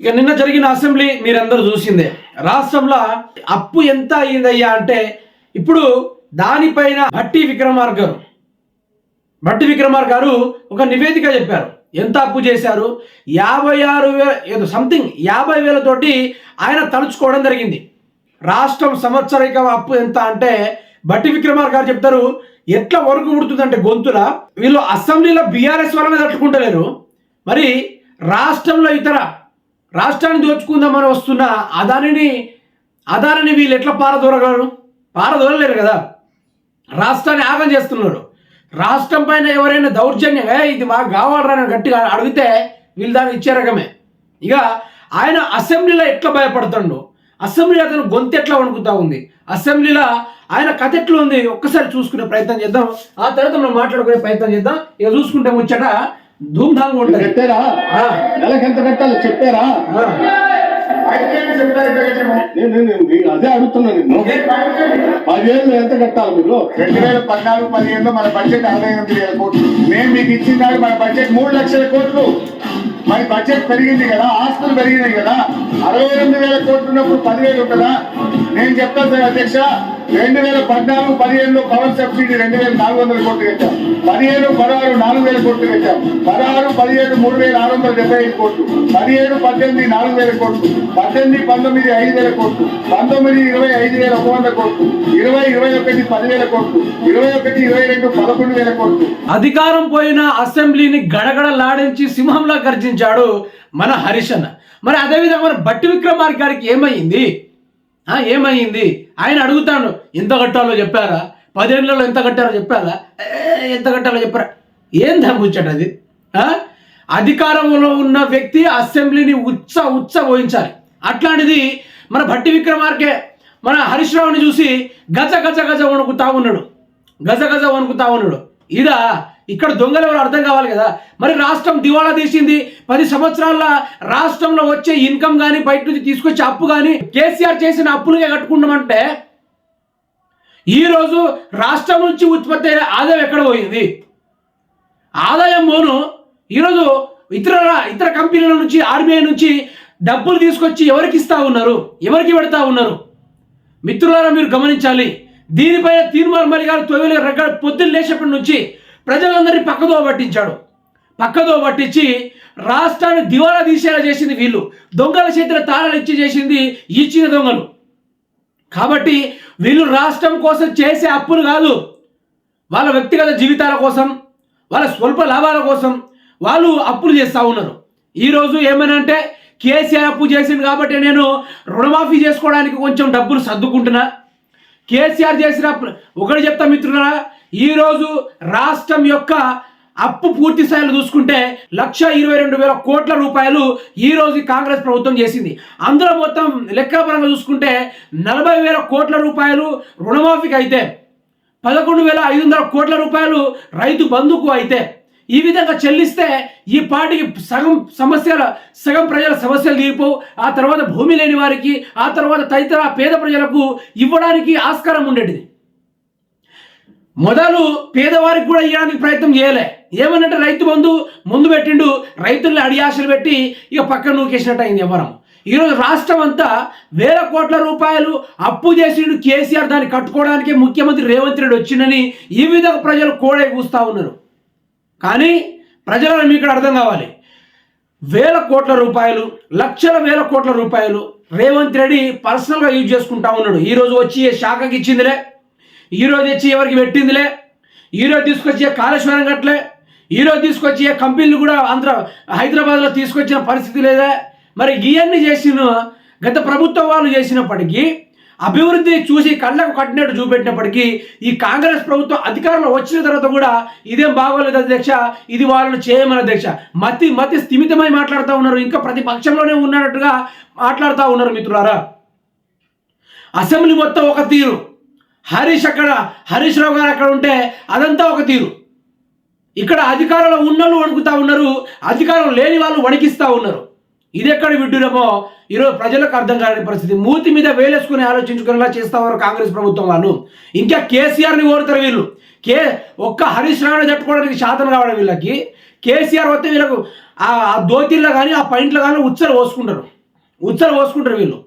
ఇక నిన్న జరిగిన అసెంబ్లీ మీరందరూ చూసిందే. రాష్ట్రంలో అప్పు ఎంత అయ్యిందయ్యా అంటే ఇప్పుడు దానిపైన భట్టి విక్రమార్ గారు భట్టి విక్రమార్ గారు ఒక నివేదిక చెప్పారు. ఎంత అప్పు చేశారు? యాభై ఆరు వేల ఏదో సంథింగ్ యాభై వేలతోటి ఆయన తలుచుకోవడం జరిగింది. రాష్ట్రం సంవత్సరిక అప్పు ఎంత అంటే బట్టి విక్రమార్ గారు చెప్తారు ఎట్లా వరకు ఉడుతుందంటే గొంతుల? వీళ్ళు అసెంబ్లీలో బీఆర్ఎస్ వలన తట్టుకుంటలేరు. మరి రాష్ట్రంలో ఇతర రాష్ట్రాన్ని దోచుకుందామని వస్తున్న అదానిని అదానిని వీళ్ళు ఎట్లా పారదోరగలరు పారదోరలేరు కదా. రాష్ట్రాన్ని ఆగం చేస్తున్నారు. రాష్ట్రం పైన ఎవరైనా దౌర్జన్యమే ఇది మాకు కావాలరా గట్టిగా అడిగితే వీళ్ళు దాన్ని ఇచ్చే రకమే. ఇక ఆయన అసెంబ్లీలో ఎట్లా భయపడుతుండో అసెంబ్లీ అతను గొంతు ఎట్లా వణుకుతా ఉంది అసెంబ్లీలో ఆయన కథ ఎట్లా ఉంది ఒక్కసారి చూసుకునే ప్రయత్నం చేద్దాం. ఆ తర్వాత మనం మాట్లాడుకునే ప్రయత్నం చేద్దాం. ఇక చూసుకుంటే ముచ్చట ధూమ్ధాంగా ఉంటుంది కట్టారా నెలకు ఎంత కట్టాలో? చెప్పారా. నేను అదే అడుగుతున్నా నిన్ను పదివేలు? ఎంత కట్టాలి మీరు? రెండు వేల పద్నాలుగు పదిహేనులో మన బడ్జెట్ అరవై ఎనిమిది వేల కోట్లు. మేము మీకు ఇచ్చిన దానికి మన బడ్జెట్ మూడు లక్షల కోట్లు. మరి బడ్జెట్ పెరిగింది కదా ఆస్తులు పెరిగినాయి కదా అరవై ఎనిమిది వేల కోట్లు ఉన్నప్పుడు పదివేలు ఉంటుందా? నేను చెప్తాను సార్ అధ్యక్ష. రెండు వేల పద్నాలుగు పదిహేనులో పవర్ సబ్సిడీ రెండు వేల నాలుగు వందల కోట్లు కట్టాం. పదిహేను పదహారు నాలుగు వేల కోట్లు కట్టాం. పదహారు పదిహేడు మూడు వేల ఆరు వందల డెబ్బై ఐదు కోట్లు. పదిహేడు పద్దెనిమిది నాలుగు వేల కోట్లు. పద్దెనిమిది పంతొమ్మిది ఐదు వేల కోట్లు. పంతొమ్మిది ఇరవై ఐదు వేల ఒక వంద కోట్లు. ఇరవై ఇరవై ఒకటి పదివేల కోట్లు. ఇరవై ఒకటి ఇరవై రెండు పదకొండు వేల కోట్లు. అధికారం పోయిన అసెంబ్లీని గడగడలాడించి సింహంలా గర్జించాడు మన హరిశన్న. మరి అదేవిధంగా మన బట్టి విక్రమార్క గారికి ఏమైంది ఏమైంది? ఆయన అడుగుతాను ఎంత కట్టాలో చెప్పారా? పదేళ్ళలో ఎంత కట్టారో చెప్పారా? ఏ, ఎంత కట్టాలో చెప్పారా? ఏం ముచ్చట అది? ఆ? అధికారంలో ఉన్న వ్యక్తి అసెంబ్లీని ఉచ్చ ఉచ్చ పోయించాలి అట్లాంటిది మన భట్టి విక్రమార్కే మన హరీష్ రావుని చూసి గజ గజ గజ వణుకుతా ఉన్నాడు. గజ గజ వణుకుతా ఉన్నాడు. ఇదా ఇక్కడ దొంగలు ఎవరు అర్థం కావాలి కదా? మరి రాష్ట్రం దివాళా తీసింది. పది సంవత్సరాల రాష్ట్రంలో వచ్చే ఇన్కమ్ కానీ బయట నుంచి తీసుకొచ్చే అప్పు కానీ కేసీఆర్ చేసిన అప్పులుగా కట్టుకున్నామంటే ఈరోజు రాష్ట్రం నుంచి ఉత్పత్తి అయిన ఆదాయం ఎక్కడ పోయింది? ఆదాయం పోను ఈరోజు ఇతర ఇతర కంపెనీల నుంచి ఆర్బీఐ నుంచి డబ్బులు తీసుకొచ్చి ఎవరికి ఇస్తా ఉన్నారు? ఎవరికి పెడతా ఉన్నారు? మిత్రులారా మీరు గమనించాలి. దీనిపైన తీర్మానం మలి గారు తొమ్మిది రకాల పొద్దున్న లేచినప్పటి నుంచి ప్రజలందరినీ పక్కదో పట్టించాడు. పక్కదో పట్టించి రాష్ట్రాన్ని దివాలా తీసేలా చేసింది వీళ్ళు. దొంగల చేతిలో తాళాలు ఇచ్చి చేసింది ఇచ్చిన దొంగలు. కాబట్టి వీళ్ళు రాష్ట్రం కోసం చేసే అప్పులు కాదు. వాళ్ళ వ్యక్తిగత జీవితాల కోసం వాళ్ళ స్వల్ప లాభాల కోసం వాళ్ళు అప్పులు చేస్తూ ఉన్నారు. ఈరోజు ఏమనంటే కేసీఆర్ అప్పు చేసింది కాబట్టి నేను రుణమాఫీ చేసుకోవడానికి కొంచెం డబ్బులు సర్దుకుంటున్నా. కేసీఆర్ చేసిన ఒకటి చెప్తా మిత్రులారా ఈరోజు రాష్ట్రం యొక్క అప్పు పూర్తి స్థాయిలో చూసుకుంటే లక్ష ఇరవై రెండు వేల కోట్ల రూపాయలు ఈ రోజు కాంగ్రెస్ ప్రభుత్వం చేసింది. అందులో మొత్తం లెక్కపరంగా చూసుకుంటే నలభై వేల కోట్ల రూపాయలు రుణమాఫీకి అయితే పదకొండు వేల ఐదు వందల కోట్ల రూపాయలు రైతు బంధుకు అయితే. ఈ విధంగా చెల్లిస్తే ఈ పార్టీకి సగం సమస్యల సగం ప్రజల సమస్యలు తీరిపోవు. ఆ తర్వాత భూమి లేని వారికి ఆ తర్వాత తదితర పేద ప్రజలకు ఇవ్వడానికి ఆస్కారం ఉండేటిది. మొదలు పేదవారికి కూడా ఇవ్వడానికి ప్రయత్నం చేయలే. ఏమనంటే రైతు బంధు ముందు పెట్టిండు రైతుల్ని అడియాశలు పెట్టి ఇక పక్కన నూకేసినట్టు అయింది ఎవరం ఈరోజు రాష్ట్రం అంతా వేల కోట్ల రూపాయలు అప్పు చేసిండు కేసీఆర్ దాన్ని కట్టుకోవడానికే ముఖ్యమంత్రి రేవంత్ రెడ్డి వచ్చిందని ఈ విధంగా ప్రజలు కోడే కూస్తూ ఉన్నారు. కానీ ప్రజలను మీకు ఇక్కడ అర్థం కావాలి. వేల కోట్ల రూపాయలు లక్షల వేల కోట్ల రూపాయలు రేవంత్ రెడ్డి పర్సనల్గా యూజ్ చేసుకుంటా ఉన్నాడు. ఈరోజు వచ్చి ఏ శాఖకి ఇచ్చిందిలే? ఈరోజు తెచ్చి ఎవరికి పెట్టిందిలే? ఈరోజు తీసుకొచ్చే కాళేశ్వరం గట్లే ఈరోజు తీసుకొచ్చే కంపెనీలు కూడా ఆంధ్ర హైదరాబాద్లో తీసుకొచ్చిన పరిస్థితి లేదా. మరి ఇవన్నీ చేసిన గత ప్రభుత్వం వాళ్ళు చేసినప్పటికీ అభివృద్ధి చూసి కళ్ళకు కట్టినట్టు చూపెట్టినప్పటికీ ఈ కాంగ్రెస్ ప్రభుత్వం అధికారంలో వచ్చిన తర్వాత కూడా ఇదేం బాగోలేదు అధ్యక్ష ఇది వాళ్ళని చేయమని అధ్యక్ష. మతి మతి స్థిమితమై మాట్లాడుతూ ఉన్నారు. ఇంకా ప్రతిపక్షంలోనే ఉన్నట్టుగా మాట్లాడుతూ ఉన్నారు మిత్రులారా. అసెంబ్లీ మొత్తం ఒక తీరు. హరీష్ అక్కడ హరీష్ రావు గారు అక్కడ ఉంటే అదంతా ఒక తీరు. ఇక్కడ అధికారంలో ఉన్నోళ్ళు వణుకుతా ఉన్నారు అధికారం లేని వాళ్ళు వణికిస్తూ ఉన్నారు. ఇది ఎక్కడ విడ్డూరమో ఈరోజు ప్రజలకు అర్థం కాని పరిస్థితి. మూతి మీద వేలేసుకుని ఆలోచించుకునేలా చేస్తా ఉన్నారు కాంగ్రెస్ ప్రభుత్వం వాళ్ళు. ఇంకా కేసీఆర్ని కోరుతారు వీళ్ళు. కే ఒక్క హరీష్ రావుని తట్టుకోవడానికి శాతం కావడం వీళ్ళకి. కేసీఆర్ వస్తే వీళ్ళకు ఆ దోతిల్లో కానీ ఆ పైంట్లో కానీ ఉచ్చలు పోసుకుంటారు. ఉచ్చలు పోసుకుంటారు వీళ్ళు.